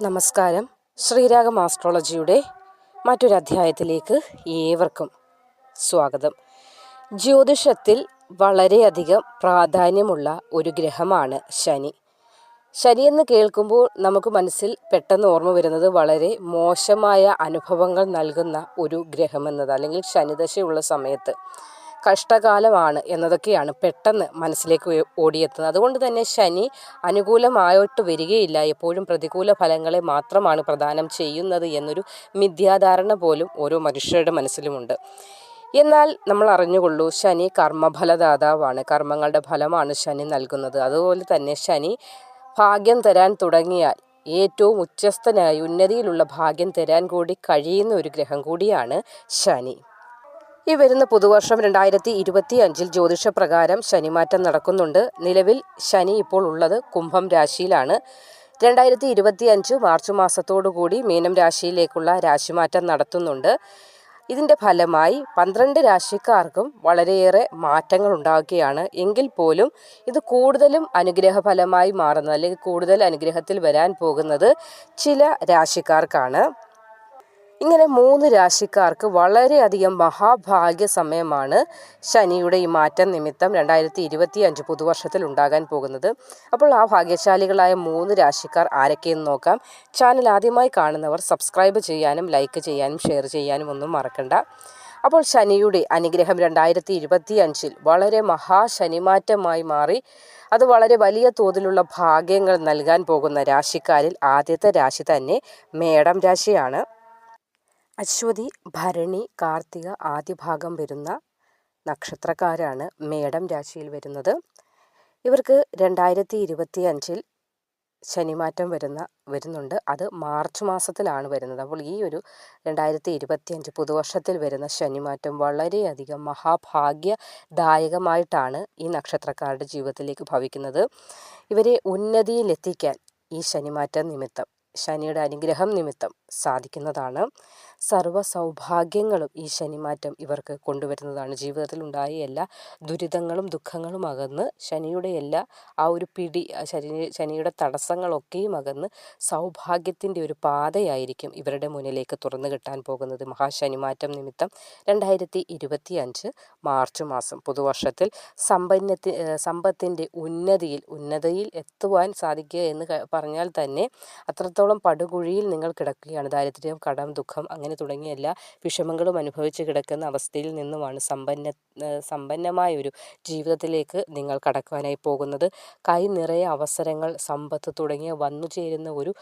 നമസ്കാരം. ശ്രീരാഗം ആസ്ട്രോളജിയുടെ മറ്റൊരധ്യായത്തിലേക്ക് ഏവർക്കും സ്വാഗതം. ജ്യോതിഷത്തിൽ വളരെയധികം പ്രാധാന്യമുള്ള ഒരു ഗ്രഹമാണ് ശനി. ശനി എന്ന് കേൾക്കുമ്പോൾ നമുക്ക് മനസ്സിൽ പെട്ടെന്ന് ഓർമ്മ വരുന്നത് വളരെ മോശമായ അനുഭവങ്ങൾ നൽകുന്ന ഒരു ഗ്രഹമെന്നത് അല്ലെങ്കിൽ ശനിദശയുള്ള സമയത്ത്. കഷ്ടകാലമാണ് എന്നതൊക്കെയാണ് പെട്ടെന്ന് മനസ്സിലേക്ക് ഓടിയെത്തുന്നത്. അതുകൊണ്ട് തന്നെ ശനി അനുകൂലമായിട്ട് വരികയില്ല. എപ്പോഴും പ്രതികൂല ഫലങ്ങളെ മാത്രമാണ് പ്രദാനം ചെയ്യുന്നത് എന്നൊരു മിഥ്യാധാരണ പോലും ഓരോ മനുഷ്യരുടെ മനസ്സിലുമുണ്ട്. എന്നാൽ നമ്മൾ അറിഞ്ഞുകൊള്ളൂ ശനി കർമ്മഫലദാതാവാണ്. കർമ്മങ്ങളുടെ ഫലമാണ് ശനി നൽകുന്നത്. അതുപോലെ തന്നെ ശനി ഭാഗ്യം തരാൻ തുടങ്ങിയാൽ ഏറ്റവും ഉച്ചസ്ഥനായി ഉന്നതിയിലുള്ള ഭാഗ്യം തരാൻ കൂടി കഴിയുന്ന ഒരു ഗ്രഹം കൂടിയാണ് ശനി. ഈ വരുന്ന പുതുവർഷം രണ്ടായിരത്തി ഇരുപത്തി അഞ്ചിൽ ജ്യോതിഷപ്രകാരം ശനിമാറ്റം നടക്കുന്നുണ്ട്. നിലവിൽ ശനി ഇപ്പോൾ ഉള്ളത് കുംഭം രാശിയിലാണ്. രണ്ടായിരത്തി ഇരുപത്തി അഞ്ച് മാർച്ച് മാസത്തോടുകൂടി മീനം രാശിയിലേക്കുള്ള രാശിമാറ്റം നടത്തുന്നുണ്ട്. ഇതിന്റെ ഫലമായി പന്ത്രണ്ട് രാശിക്കാർക്കും വളരെയേറെ മാറ്റങ്ങൾ ഉണ്ടാവുകയാണ്. എങ്കിൽ പോലും ഇത് കൂടുതലും അനുഗ്രഹ ഫലമായി മാറുന്നത് അല്ലെങ്കിൽ കൂടുതൽ അനുഗ്രഹത്തിൽ വരാൻ പോകുന്നത് ചില രാശിക്കാർക്കാണ്. ഇങ്ങനെ മൂന്ന് രാശിക്കാർക്ക് വളരെയധികം മഹാഭാഗ്യ സമയമാണ് ശനിയുടെ ഈ മാറ്റം നിമിത്തം രണ്ടായിരത്തി ഇരുപത്തി അഞ്ച് പുതുവർഷത്തിൽ ഉണ്ടാകാൻ പോകുന്നത്. അപ്പോൾ ആ ഭാഗ്യശാലികളായ മൂന്ന് രാശിക്കാർ ആരൊക്കെയെന്ന് നോക്കാം. ചാനൽ ആദ്യമായി കാണുന്നവർ സബ്സ്ക്രൈബ് ചെയ്യാനും ലൈക്ക് ചെയ്യാനും ഷെയർ ചെയ്യാനും ഒന്നും മറക്കണ്ട. അപ്പോൾ ശനിയുടെ അനുഗ്രഹം രണ്ടായിരത്തി ഇരുപത്തി അഞ്ചിൽ വളരെ മഹാശനിമാറ്റമായി മാറി. അത് വളരെ വലിയ തോതിലുള്ള ഭാഗ്യങ്ങൾ നൽകാൻ പോകുന്ന രാശിക്കാരിൽ ആദ്യത്തെ രാശി തന്നെ മേടം രാശിയാണ്. അശ്വതി ഭരണി കാർത്തിക ആദ്യ ഭാഗം വരുന്ന നക്ഷത്രക്കാരാണ് മേടം രാശിയിൽ വരുന്നത്. ഇവർക്ക് രണ്ടായിരത്തി ഇരുപത്തി അഞ്ചിൽ ശനിമാറ്റം വരുന്ന വരുന്നുണ്ട്. അത് മാർച്ച് മാസത്തിലാണ് വരുന്നത്. അപ്പോൾ ഈ ഒരു രണ്ടായിരത്തി ഇരുപത്തി അഞ്ച് പുതുവർഷത്തിൽ വരുന്ന ശനിമാറ്റം വളരെയധികം മഹാഭാഗ്യദായകമായിട്ടാണ് ഈ നക്ഷത്രക്കാരുടെ ജീവിതത്തിലേക്ക് ഭവിക്കുന്നത്. ഇവരെ ഉന്നതിയിലെത്തിക്കാൻ ഈ ശനിമാറ്റം നിമിത്തം ശനിയുടെ അനുഗ്രഹം നിമിത്തം സാധിക്കുന്നതാണ്. സർവ സൗഭാഗ്യങ്ങളും ഈ ശനിമാറ്റം ഇവർക്ക് കൊണ്ടുവരുന്നതാണ്. ജീവിതത്തിൽ ഉണ്ടായ എല്ലാ ദുരിതങ്ങളും ദുഃഖങ്ങളും അകന്ന് ശനിയുടെ എല്ലാ ആ ഒരു പിടി ശനി ശനിയുടെ തടസ്സങ്ങളൊക്കെയും അകന്ന് സൗഭാഗ്യത്തിന്റെ ഒരു പാതയായിരിക്കും ഇവരുടെ മുന്നിലേക്ക് തുറന്നു കിട്ടാൻ പോകുന്നത്. മഹാശനിമാറ്റം നിമിത്തം രണ്ടായിരത്തി ഇരുപത്തി അഞ്ച് മാർച്ച് മാസം. പുതുവർഷത്തിൽ സമ്പന്നത്തി സമ്പത്തിന്റെ ഉന്നതിയിൽ ഉന്നതിയിൽ എത്തുവാൻ സാധിക്കുക എന്ന് പറഞ്ഞാൽ തന്നെ അത്രത്തോളം പടുകുഴിയിൽ നിങ്ങൾ കിടക്കുകയാണ്. ദാരിദ്ര്യം കടം ദുഃഖം അങ്ങനെ തുടങ്ങിയ എല്ലാ വിഷമങ്ങളും അനുഭവിച്ച് കിടക്കുന്ന അവസ്ഥയിൽ നിന്നുമാണ് സമ്പന്ന സമ്പന്നമായ ഒരു ജീവിതത്തിലേക്ക് നിങ്ങൾ കടക്കുവാനായി പോകുന്നത്. കൈ നിറയെ അവസരങ്ങൾ സമ്പത്ത് തുടങ്ങിയ വന്നു ചേരുന്ന ഒരു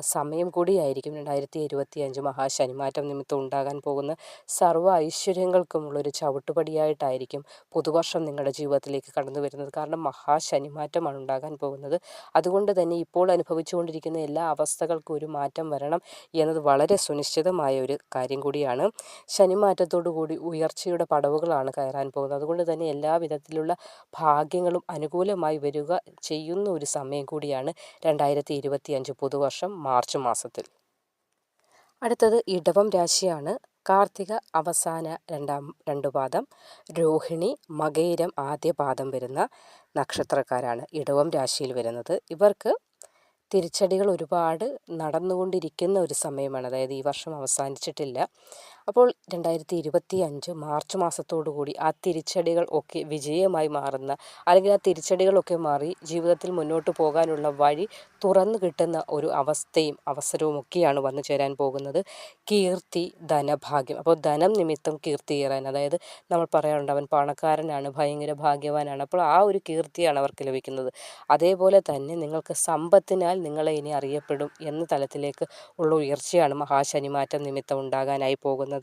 സമയം കൂടിയായിരിക്കും രണ്ടായിരത്തി ഇരുപത്തി അഞ്ച് മഹാശനിമാറ്റം നിമിത്തം ഉണ്ടാകാൻ പോകുന്ന സർവ ഐശ്വര്യങ്ങൾക്കുമുള്ളൊരു ചവിട്ടുപടിയായിട്ടായിരിക്കും പുതുവർഷം നിങ്ങളുടെ ജീവിതത്തിലേക്ക് കടന്നു വരുന്നത്. കാരണം മഹാശനിമാറ്റമാണ് ഉണ്ടാകാൻ പോകുന്നത്. അതുകൊണ്ട് തന്നെ ഇപ്പോൾ അനുഭവിച്ചുകൊണ്ടിരിക്കുന്ന എല്ലാ അവസ്ഥകൾക്കും ഒരു മാറ്റം വരണം എന്നത് വളരെ സുനിശ്ചിതമായ ഒരു കാര്യം കൂടിയാണ്. ശനിമാറ്റത്തോടു കൂടി ഉയർച്ചയുടെ പടവുകളാണ് കയറാൻ പോകുന്നത്. അതുകൊണ്ട് തന്നെ എല്ലാ വിധത്തിലുള്ള ഭാഗ്യങ്ങളും അനുകൂലമായി വരിക ചെയ്യുന്ന ഒരു സമയം കൂടിയാണ് രണ്ടായിരത്തി ഇരുപത്തി അഞ്ച് പുതുവർഷം മാർച്ച് മാസത്തിൽ. അടുത്തത് ഇടവം രാശിയാണ്. കാർത്തിക അവസാന രണ്ടാം രണ്ടു പാദം. രോഹിണി മകയിരം ആദ്യ പാദം വരുന്ന നക്ഷത്രക്കാരാണ് ഇടവം രാശിയിൽ വരുന്നത്. ഇവർക്ക് തിരിച്ചടികൾ ഒരുപാട് നടന്നുകൊണ്ടിരിക്കുന്ന ഒരു സമയമാണ്. അതായത് ഈ വർഷം അവസാനിച്ചിട്ടില്ല. അപ്പോൾ രണ്ടായിരത്തി ഇരുപത്തി അഞ്ച് മാർച്ച് മാസത്തോടു കൂടി ആ തിരിച്ചടികൾ ഒക്കെ വിജയമായി മാറുന്ന അല്ലെങ്കിൽ ആ തിരിച്ചടികളൊക്കെ മാറി ജീവിതത്തിൽ മുന്നോട്ട് പോകാനുള്ള വഴി തുറന്നു കിട്ടുന്ന ഒരു അവസ്ഥയും അവസരവും ഒക്കെയാണ് വന്നു ചേരാൻ പോകുന്നത്. കീർത്തി ധനഭാഗ്യം. അപ്പോൾ ധനം നിമിത്തം കീർത്തി കയറാൻ അതായത് നമ്മൾ പറയാറുണ്ട് അവൻ പണക്കാരനാണ് ഭയങ്കര ഭാഗ്യവാനാണ്. അപ്പോൾ ആ ഒരു കീർത്തിയാണ് അവർക്ക് ലഭിക്കുന്നത്. അതേപോലെ തന്നെ നിങ്ങൾക്ക് സമ്പത്തിനാൽ നിങ്ങളെ ഇനി അറിയപ്പെടും എന്ന തലത്തിലേക്ക് ഉള്ള ഉയർച്ചയാണ് മഹാശനിമാറ്റം നിമിത്തം ഉണ്ടാകാനായി പോകുന്നത്.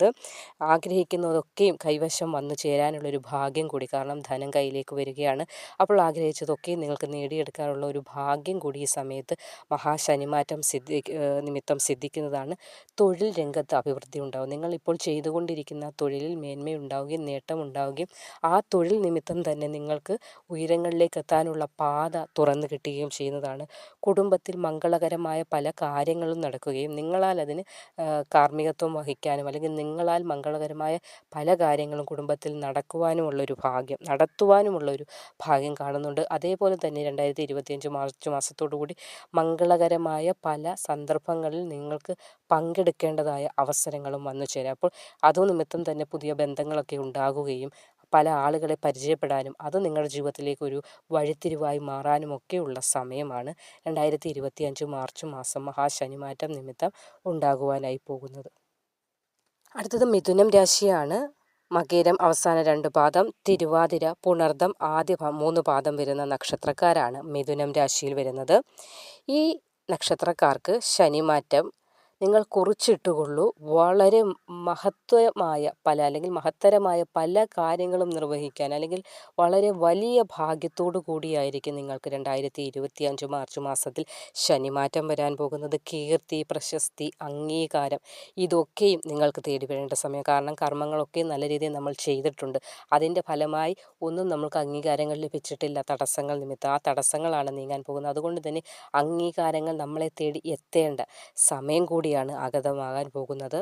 ആഗ്രഹിക്കുന്നതൊക്കെയും കൈവശം വന്നു ചേരാനുള്ളൊരു ഭാഗ്യം കൂടി കാരണം ധനം കയ്യിലേക്ക് വരികയാണ്. അപ്പോൾ ആഗ്രഹിച്ചതൊക്കെയും നിങ്ങൾക്ക് നേടിയെടുക്കാനുള്ള ഒരു ഭാഗ്യം കൂടി ഈ സമയത്ത് മഹാശനിമാറ്റം സിദ്ധി നിമിത്തം സിദ്ധിക്കുന്നതാണ്. തൊഴിൽ രംഗത്ത് അഭിവൃദ്ധി ഉണ്ടാവും. നിങ്ങൾ ഇപ്പോൾ ചെയ്തുകൊണ്ടിരിക്കുന്ന തൊഴിലിൽ മേന്മയുണ്ടാവുകയും നേട്ടമുണ്ടാവുകയും ആ തൊഴിൽ നിമിത്തം തന്നെ നിങ്ങൾക്ക് ഉയരങ്ങളിലേക്ക് എത്താനുള്ള പാത തുറന്നു കിട്ടുകയും ചെയ്യുന്നതാണ്. കുടുംബത്തിൽ മംഗളകരമായ പല കാര്യങ്ങളും നടക്കുകയും നിങ്ങളാൽ അതിന് കാർമ്മികത്വം വഹിക്കാനും അല്ലെങ്കിൽ നിങ്ങളാൽ മംഗളകരമായ പല കാര്യങ്ങളും കുടുംബത്തിൽ നടക്കുവാനുമുള്ളൊരു ഭാഗ്യം നടത്തുവാനുമുള്ളൊരു ഭാഗ്യം കാണുന്നുണ്ട്. അതേപോലെ തന്നെ രണ്ടായിരത്തി ഇരുപത്തിയഞ്ച് മാർച്ച് മാസത്തോടു കൂടി മംഗളകരമായ പല സന്ദർഭങ്ങളിൽ നിങ്ങൾക്ക് പങ്കെടുക്കേണ്ടതായ അവസരങ്ങളും വന്നു ചേരാം. അപ്പോൾ അതോ നിമിത്തം തന്നെ പുതിയ ബന്ധങ്ങളൊക്കെ ഉണ്ടാകുകയും പല ആളുകളെ പരിചയപ്പെടാനും അത് നിങ്ങളുടെ ജീവിതത്തിലേക്ക് ഒരു വഴിത്തിരിവായി മാറാനുമൊക്കെയുള്ള സമയമാണ് രണ്ടായിരത്തി ഇരുപത്തി അഞ്ച് മാർച്ച് മാസം മഹാശനിമാറ്റം നിമിത്തം ഉണ്ടാകുവാനായി പോകുന്നത്. അടുത്തത് മിഥുനം രാശിയാണ്. മകേരം അവസാന രണ്ട് പാദം തിരുവാതിര പുണർദം ആദ്യ മൂന്ന് പാദം വരുന്ന നക്ഷത്രക്കാരാണ് മിഥുനം രാശിയിൽ വരുന്നത്. ഈ നക്ഷത്രക്കാർക്ക് ശനിമാറ്റം നിങ്ങൾ കുറിച്ചിട്ടുകൊള്ളൂ. വളരെ മഹത്വമായ പല അല്ലെങ്കിൽ മഹത്തരമായ പല കാര്യങ്ങളും നിർവഹിക്കാൻ അല്ലെങ്കിൽ വളരെ വലിയ ഭാഗ്യത്തോടു കൂടിയായിരിക്കും നിങ്ങൾക്ക് രണ്ടായിരത്തി ഇരുപത്തി അഞ്ച് മാർച്ച് മാസത്തിൽ ശനിമാറ്റം വരാൻ പോകുന്നത്. കീർത്തി പ്രശസ്തി അംഗീകാരം ഇതൊക്കെയും നിങ്ങൾക്ക് തേടി വരേണ്ട സമയം. കാരണം കർമ്മങ്ങളൊക്കെ നല്ല രീതിയിൽ നമ്മൾ ചെയ്തിട്ടുണ്ട്. അതിന്റെ ഫലമായി ഒന്നും നമ്മൾക്ക് അംഗീകാരങ്ങൾ ലഭിച്ചിട്ടില്ല. തടസ്സങ്ങൾ നിമിത്തം. ആ തടസ്സങ്ങളാണ് നീങ്ങാൻ പോകുന്നത്. അതുകൊണ്ട് തന്നെ അംഗീകാരങ്ങൾ നമ്മളെ തേടി എത്തേണ്ട സമയം കൂടി കൂടിയാണ് ആഗതമാകാൻ പോകുന്നത്.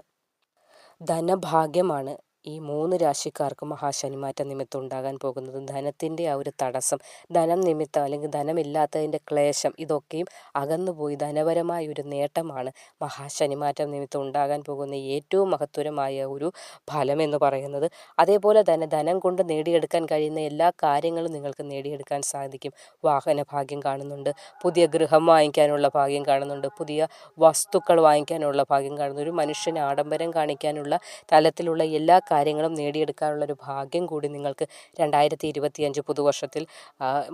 ധനഭാഗ്യമാണ് ഈ മൂന്ന് രാശിക്കാർക്ക് മഹാശനിമാറ്റ നിമിത്തം ഉണ്ടാകാൻ പോകുന്നത് ധനത്തിന്റെ ആ ഒരു തടസ്സം ധനം നിമിത്തം അല്ലെങ്കിൽ ധനമില്ലാത്തതിന്റെ ക്ലേശം ഇതൊക്കെയും അകന്നുപോയി ധനപരമായ ഒരു നേട്ടമാണ് മഹാശനിമാറ്റം നിമിത്തം ഉണ്ടാകാൻ പോകുന്ന ഏറ്റവും മഹത്വരമായ ഒരു ഫലം എന്ന് പറയുന്നത്. അതേപോലെ തന്നെ ധനം കൊണ്ട് നേടിയെടുക്കാൻ കഴിയുന്ന എല്ലാ കാര്യങ്ങളും നിങ്ങൾക്ക് നേടിയെടുക്കാൻ സാധിക്കും. വാഹന ഭാഗ്യം കാണുന്നുണ്ട് പുതിയ ഗൃഹം വാങ്ങിക്കാനുള്ള ഭാഗ്യം കാണുന്നുണ്ട് പുതിയ വസ്തുക്കൾ വാങ്ങിക്കാനുള്ള ഭാഗ്യം കാണുന്നു ഒരു മനുഷ്യന് ആഡംബരം കാണിക്കാനുള്ള തലത്തിലുള്ള എല്ലാ കാര്യങ്ങളും നേടിയെടുക്കാനുള്ള ഒരു ഭാഗ്യം കൂടി നിങ്ങൾക്ക് രണ്ടായിരത്തി ഇരുപത്തിയഞ്ച് പുതുവർഷത്തിൽ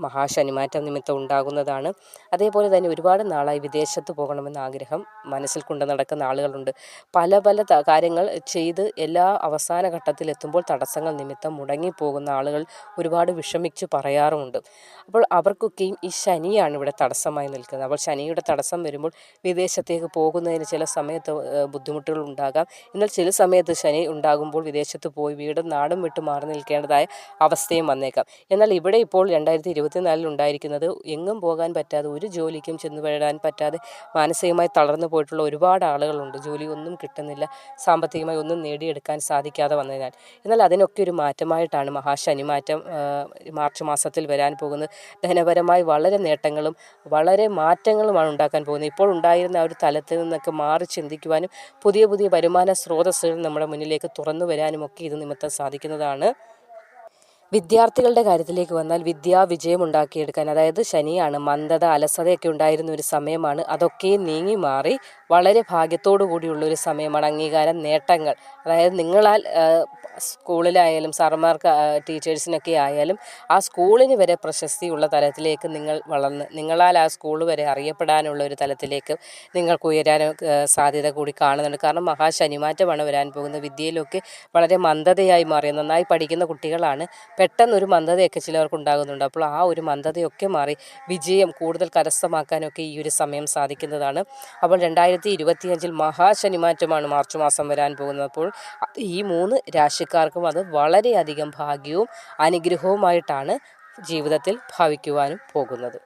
മഹാശനിമാറ്റം നിമിത്തം ഉണ്ടാകുന്നതാണ്. അതേപോലെ തന്നെ ഒരുപാട് നാളായി വിദേശത്ത് പോകണമെന്ന ആഗ്രഹം മനസ്സിൽ കൊണ്ട് നടക്കുന്ന ആളുകളുണ്ട്. പല പല കാര്യങ്ങൾ ചെയ്ത് എല്ലാ അവസാന ഘട്ടത്തിൽ എത്തുമ്പോൾ തടസ്സങ്ങൾ നിമിത്തം മുടങ്ങിപ്പോകുന്ന ആളുകൾ ഒരുപാട് വിഷമിച്ച് പറയാറുമുണ്ട്. അപ്പോൾ അവർക്കൊക്കെയും ഈ ശനിയാണ് ഇവിടെ തടസ്സമായി നിൽക്കുന്നത്. അപ്പോൾ ശനിയുടെ തടസ്സം വരുമ്പോൾ വിദേശത്തേക്ക് പോകുന്നതിന് ചില സമയത്ത് ബുദ്ധിമുട്ടുകൾ ഉണ്ടാകാം. എന്നാൽ ചില സമയത്ത് ശനി ഉണ്ടാകുമ്പോൾ വിദേശ വിദേശത്ത് പോയി വീടും നാടും വിട്ട് മാറി നിൽക്കേണ്ടതായ അവസ്ഥയും വന്നേക്കാം. എന്നാൽ ഇവിടെ ഇപ്പോൾ രണ്ടായിരത്തി ഇരുപത്തിനാലിൽ ഉണ്ടായിരിക്കുന്നത് എങ്ങും പോകാൻ പറ്റാതെ ഒരു ജോലിക്കും ചെന്ന് വരാൻ പറ്റാതെ മാനസികമായി തളർന്നു പോയിട്ടുള്ള ഒരുപാട് ആളുകളുണ്ട്. ജോലി ഒന്നും കിട്ടുന്നില്ല സാമ്പത്തികമായി ഒന്നും നേടിയെടുക്കാൻ സാധിക്കാതെ വന്നതിനാൽ. എന്നാൽ അതിനൊക്കെ ഒരു മാറ്റമായിട്ടാണ് മഹാശനിമാറ്റം മാർച്ച് മാസത്തിൽ വരാൻ പോകുന്നത്. ധനപരമായി വളരെ നേട്ടങ്ങളും വളരെ മാറ്റങ്ങളുമാണ് ഉണ്ടാക്കാൻ പോകുന്നത്. ഇപ്പോൾ ഉണ്ടായിരുന്ന ആ ഒരു തലത്തിൽ നിന്നൊക്കെ മാറി ചിന്തിക്കുവാനും പുതിയ പുതിയ വരുമാന സ്രോതസ്സുകൾ നമ്മുടെ മുന്നിലേക്ക് തുറന്നു വരാനും ഒക്കെ ഇത് നിമിത്തം സാധിക്കുന്നതാണ്. വിദ്യാർത്ഥികളുടെ കാര്യത്തിലേക്ക് വന്നാൽ വിദ്യാ വിജയം ഉണ്ടാക്കിയെടുക്കാൻ അതായത് ശനിയാണ് മന്ദത അലസതയൊക്കെ ഉണ്ടായിരുന്ന ഒരു സമയമാണ്. അതൊക്കെ നീങ്ങി മാറി വളരെ ഭാഗ്യത്തോടു കൂടിയുള്ള ഒരു സമയമാണ് അംഗീകാരം നേട്ടങ്ങൾ. അതായത് നിങ്ങളാൽ സ്കൂളിലായാലും സാറന്മാർക്ക് ടീച്ചേഴ്സിനൊക്കെ ആയാലും ആ സ്കൂളിന് വരെ പ്രശസ്തിയുള്ള തലത്തിലേക്ക് നിങ്ങൾ വളർന്ന് നിങ്ങളാൽ ആ സ്കൂൾ വരെ അറിയപ്പെടാനുള്ള ഒരു തലത്തിലേക്ക് നിങ്ങൾക്ക് ഉയരാൻ സാധ്യത കൂടി കാണുന്നുണ്ട്. കാരണം മഹാശനിമാറ്റമാണ് വരാൻ പോകുന്നത് വിദ്യയിലൊക്കെ വളരെ മന്ദതയായി മാറിയ നന്നായി പഠിക്കുന്ന കുട്ടികളാണ് പെട്ടെന്ന് ഒരു മന്ദതയൊക്കെ ചിലവർക്ക് ഉണ്ടാകുന്നുണ്ട് അപ്പോൾ ആ ഒരു മന്ദതയൊക്കെ മാറി വിജയം കൂടുതൽ കരസ്ഥമാക്കാനൊക്കെ ഈ ഒരു സമയം സാധിക്കുന്നതാണ്. അപ്പോൾ രണ്ടായിരത്തി ഇരുപത്തിയഞ്ചിൽ മഹാശനിമാറ്റമാണ് മാർച്ച് മാസം വരാൻ പോകുന്നത്. അപ്പോൾ ഈ മൂന്ന് രാശിക്കാർക്കും അത് വളരെയധികം ഭാഗ്യവും അനുഗ്രഹവുമായിട്ടാണ് ജീവിതത്തിൽ ഭാവിക്കുവാനും പോകുന്നത്.